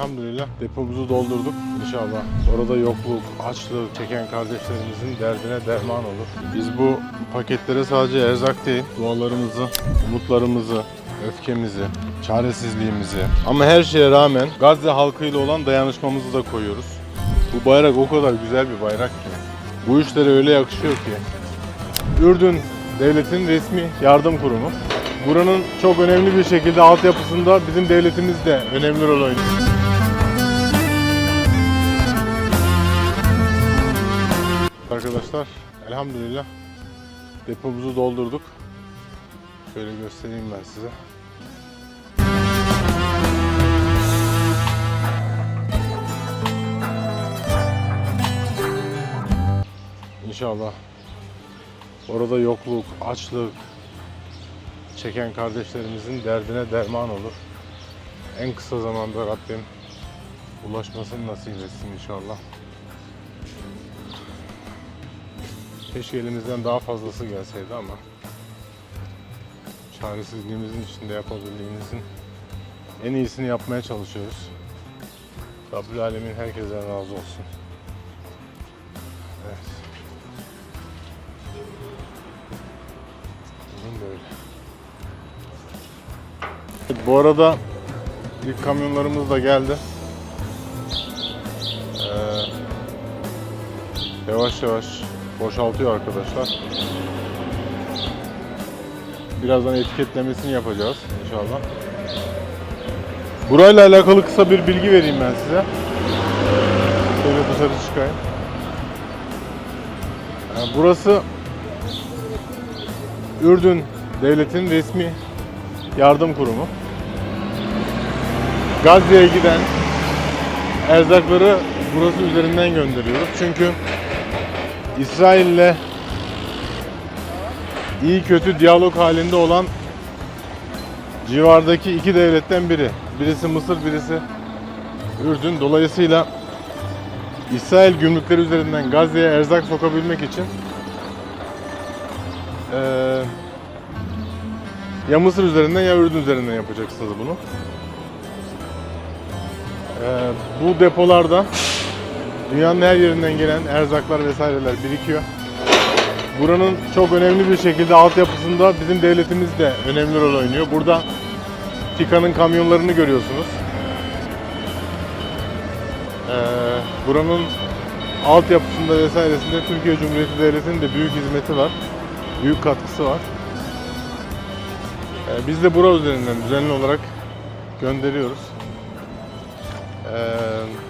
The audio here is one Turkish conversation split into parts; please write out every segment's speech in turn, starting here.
Elhamdülillah depomuzu doldurduk. İnşallah orada yokluk, açlık çeken kardeşlerimizin derdine derman olur. Biz bu paketlere sadece erzak değil, dualarımızı, umutlarımızı, öfkemizi, çaresizliğimizi ama her şeye rağmen Gazze halkıyla olan dayanışmamızı da koyuyoruz. Bu bayrak o kadar güzel bir bayrak ki. Bu işlere öyle yakışıyor ki. Ürdün devletin resmi yardım kurumu. Buranın çok önemli bir şekilde altyapısında bizim devletimiz de önemli rol oynuyor. Arkadaşlar elhamdülillah depomuzu doldurduk. Şöyle göstereyim ben size. İnşallah orada yokluk, açlık çeken kardeşlerimizin derdine derman olur. En kısa zamanda Rabbim ulaşmasını nasip etsin inşallah. Keşke elimizden daha fazlası gelseydi ama çaresizliğimizin içinde yapabildiğimizin en iyisini yapmaya çalışıyoruz. Rabbül Alemin herkesten razı olsun. Evet. Evet, bu arada ilk kamyonlarımız da geldi. Ee, yavaş yavaş boşaltıyor arkadaşlar. Birazdan etiketlemesini yapacağız inşallah. Burayla alakalı kısa bir bilgi vereyim ben size. Şöyle dışarı çıkayım. Yani burası Ürdün devletin resmi yardım kurumu. Gazze'ye giden erzakları burası üzerinden gönderiyoruz. Çünkü İsrail'le iyi kötü diyalog halinde olan civardaki iki devletten biri. Birisi Mısır, birisi Ürdün. Dolayısıyla İsrail gümrükleri üzerinden Gazze'ye erzak sokabilmek için eee, ya Mısır üzerinden ya Ürdün üzerinden yapacaksınız bunu. Eee, bu depolarda dünyanın her yerinden gelen erzaklar vesaireler birikiyor. Buranın çok önemli bir şekilde altyapısında bizim devletimiz de önemli rol oynuyor. Burada TİKA'nın kamyonlarını görüyorsunuz. Ee, buranın altyapısında vesairesinde Türkiye Cumhuriyeti Devleti'nin de büyük hizmeti var. Büyük katkısı var. Ee, biz de bura üzerinden düzenli olarak gönderiyoruz. Ee,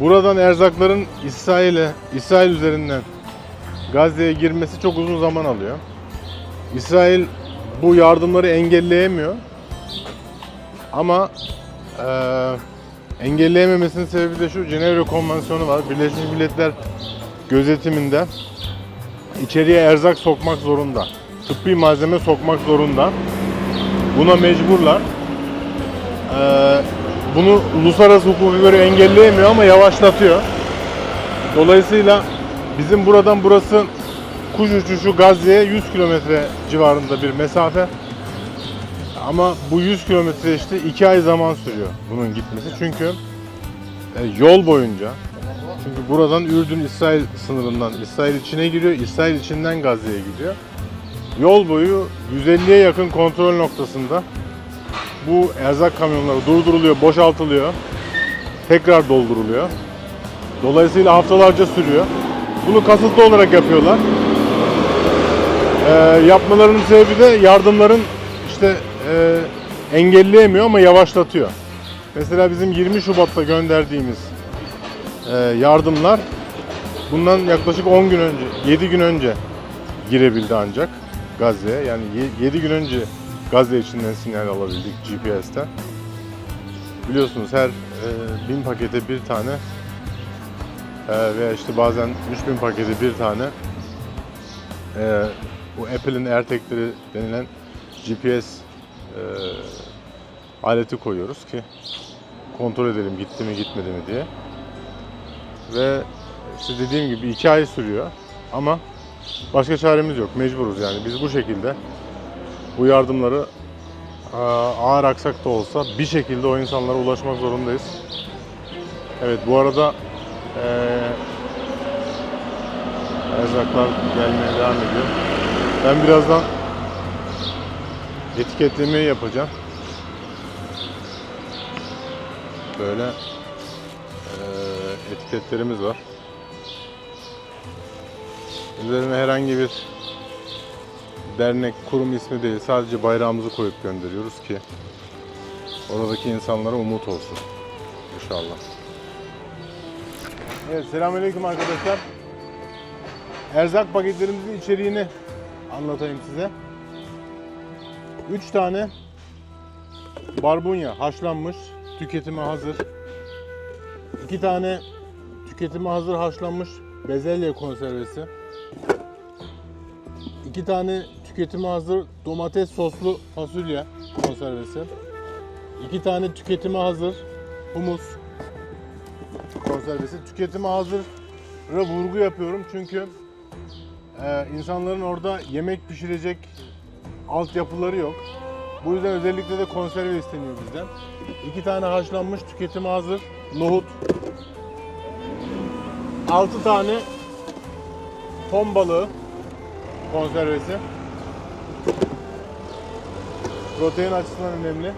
buradan erzakların İsrail'e, İsrail üzerinden Gazze'ye girmesi çok uzun zaman alıyor. İsrail bu yardımları engelleyemiyor. Ama eee engelleyememesinin sebebi de şu Cenevre Konvansiyonu var. Birleşmiş Milletler gözetiminde içeriye erzak sokmak zorunda. Tıbbi malzeme sokmak zorunda. Buna mecburlar. Eee, bunu uluslararası hukuka göre engelleyemiyor ama yavaşlatıyor. Dolayısıyla bizim buradan burası kuş uçuşu Gazze'ye 100 kilometre civarında bir mesafe. Ama bu 100 kilometre işte 2 ay zaman sürüyor bunun gitmesi. Çünkü e, yol boyunca çünkü buradan Ürdün İsrail sınırından İsrail içine giriyor, İsrail içinden Gazze'ye gidiyor. Yol boyu 150'ye yakın kontrol noktasında bu erzak kamyonları durduruluyor, boşaltılıyor. Tekrar dolduruluyor. Dolayısıyla haftalarca sürüyor. Bunu kasıtlı olarak yapıyorlar. Ee, yapmalarının sebebi de yardımların işte e, engelleyemiyor ama yavaşlatıyor. Mesela bizim 20 Şubat'ta gönderdiğimiz e, yardımlar bundan yaklaşık 10 gün önce, 7 gün önce girebildi ancak Gazze'ye. Yani 7 gün önce Gazze içinden sinyal alabildik GPS'ten. Biliyorsunuz her e, 1000 pakete bir tane e, veya işte bazen 3000 pakete bir tane e, bu Apple'in AirTag'leri denilen GPS e, aleti koyuyoruz ki kontrol edelim gitti mi gitmedi mi diye. Ve işte dediğim gibi iki ay sürüyor ama başka çaremiz yok. Mecburuz yani. Biz bu şekilde bu yardımları e, ağır aksak da olsa bir şekilde o insanlara ulaşmak zorundayız. Evet bu arada e, erzaklar gelmeye devam ediyor. Ben birazdan etiketlemeyi yapacağım. Böyle e, etiketlerimiz var. Üzerine herhangi bir dernek, kurum ismi değil. Sadece bayrağımızı koyup gönderiyoruz ki oradaki insanlara umut olsun. İnşallah. Evet, selamünaleyküm arkadaşlar. Erzak paketlerimizin içeriğini anlatayım size. 3 tane barbunya haşlanmış, tüketime hazır. 2 tane tüketime hazır haşlanmış bezelye konservesi. 2 tane tüketime hazır domates soslu fasulye konservesi. 2 tane tüketime hazır humus konservesi. Tüketime hazır vurgu yapıyorum çünkü e, insanların orada yemek pişirecek altyapıları yok. Bu yüzden özellikle de konserve isteniyor bizden. İki tane haşlanmış tüketime hazır nohut. 6 tane ton balığı konservesi. Protein açısından önemli.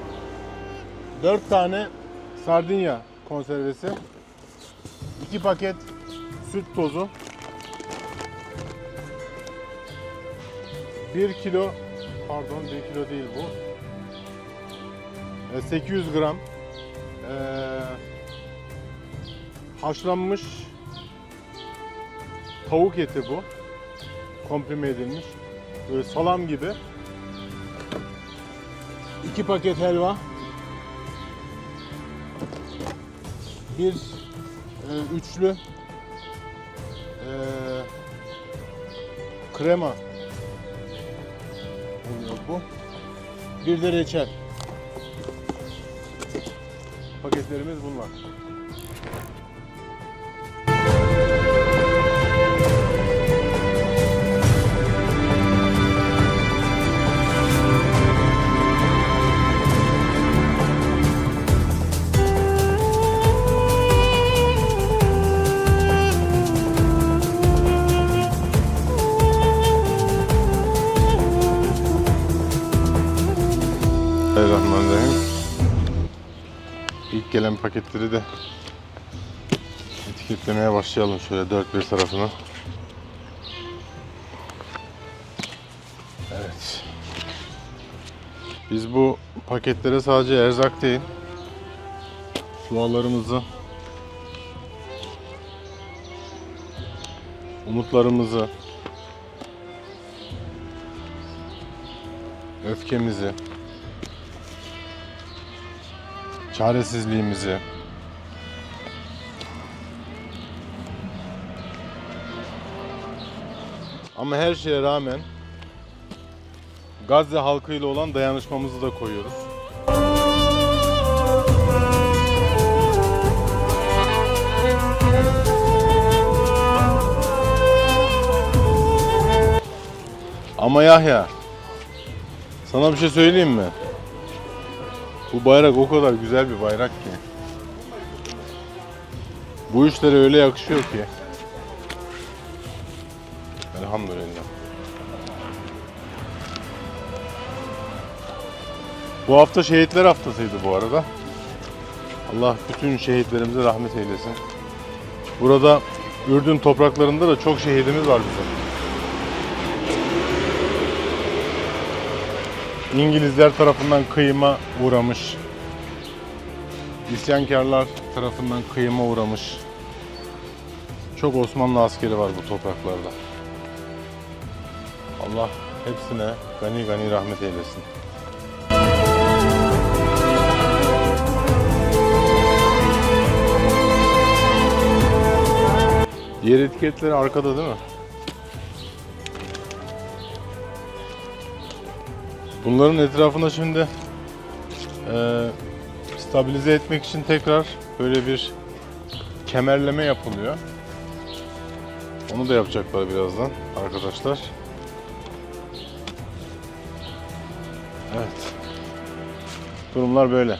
4 tane sardinya konservesi. 2 paket süt tozu. 1 kilo pardon 1 kilo değil bu. E, 800 gram e, haşlanmış tavuk eti bu. Komprime edilmiş. Böyle salam gibi. 2 paket helva. Bir e, üçlü e, krema oluyor bu. Bir de reçel. Paketlerimiz bunlar. Bismillahirrahmanirrahim. İlk gelen paketleri de etiketlemeye başlayalım şöyle dört bir tarafına. Evet. Biz bu paketlere sadece erzak değil, dualarımızı, umutlarımızı, öfkemizi, çaresizliğimizi, ama her şeye rağmen Gazze halkıyla olan dayanışmamızı da koyuyoruz. Ama Yahya, sana bir şey söyleyeyim mi? Bu bayrak o kadar güzel bir bayrak ki. Bu işlere öyle yakışıyor ki. Elhamdülillah. Bu hafta şehitler haftasıydı bu arada. Allah bütün şehitlerimize rahmet eylesin. Burada Ürdün topraklarında da çok şehidimiz var bizim. İngilizler tarafından kıyıma uğramış. İsyankarlar tarafından kıyıma uğramış. Çok Osmanlı askeri var bu topraklarda. Allah hepsine gani gani rahmet eylesin. Diğer etiketleri arkada değil mi? Bunların etrafında şimdi e, stabilize etmek için tekrar böyle bir kemerleme yapılıyor. Onu da yapacaklar birazdan arkadaşlar. Evet. Durumlar böyle.